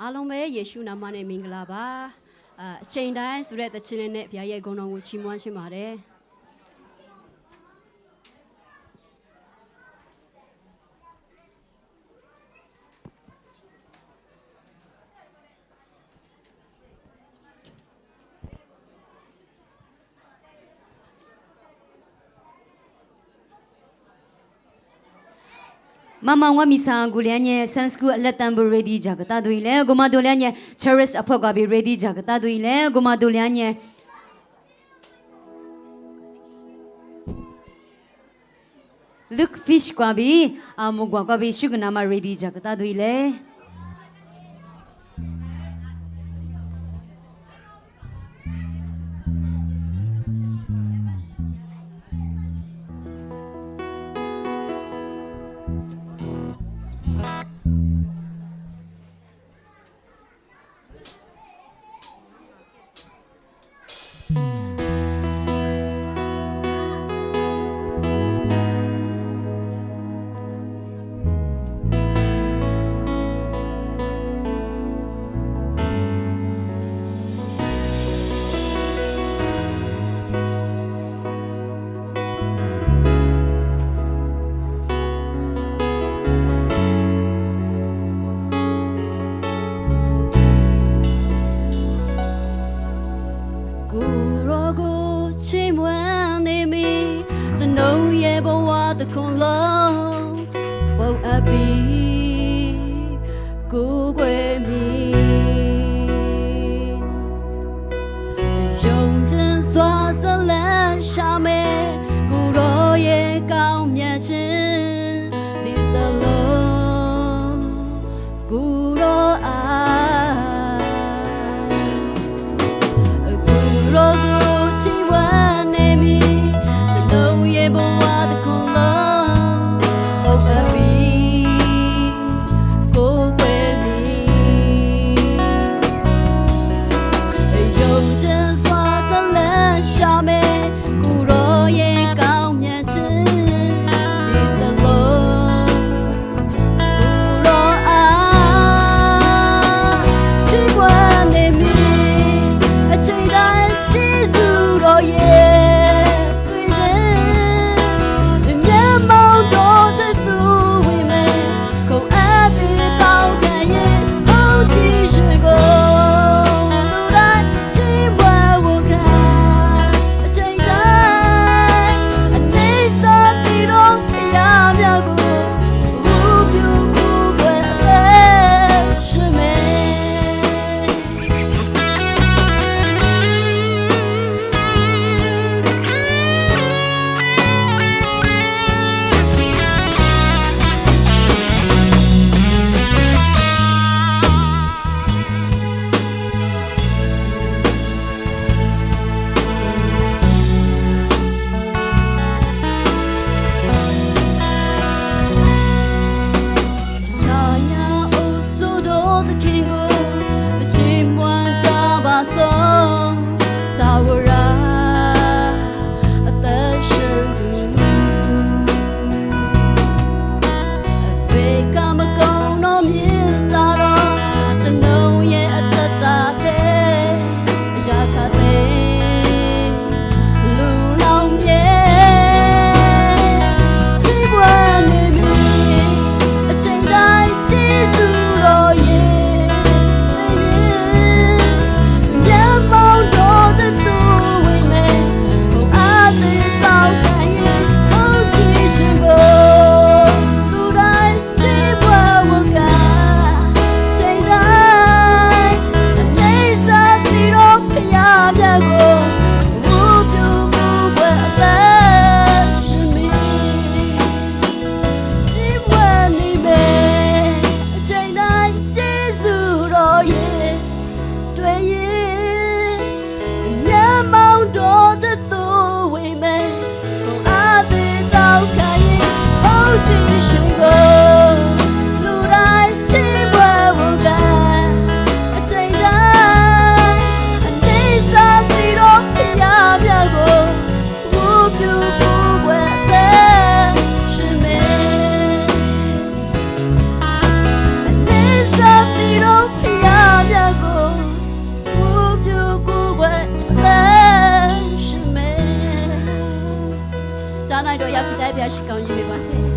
အားလုံးပဲယေရှုနာမနဲ့မင်္ဂလာပါအာအချိန်တိုင်းဆိုတဲ့တခြင်းလေးနဲ့ဘုရားရဲ့ဂုဏ်တော်ကိုချီးမွမ်းရှင်ပါတယ် မမဝမီဆာဂူလျန်ရဲ့ Sun School အလက်တန်ဘူ ready ဂျာကတာဒွေလေဂိုမာဒိုလျန်ရဲ့ Cherish အဖွဲ့ကဘီ ready ဂျာကတာဒွေလေဂိုမာဒိုလျန်ရဲ့ Look fish ကဘီအမကွာကဘီရှုကနာမ ready ဂျာကတာဒွေလေ ဘဝတစ်ခုလုံးဝတ်အပ်ပြီးကိုယ်ွယ်မိယုံကြည်စွာဇလန်းရှာမဲကို ကျွန်တော်ရဲ့ဘဝ တော့ရစီတိုင်းပြရှိကောင်းကြီးပဲပါစေ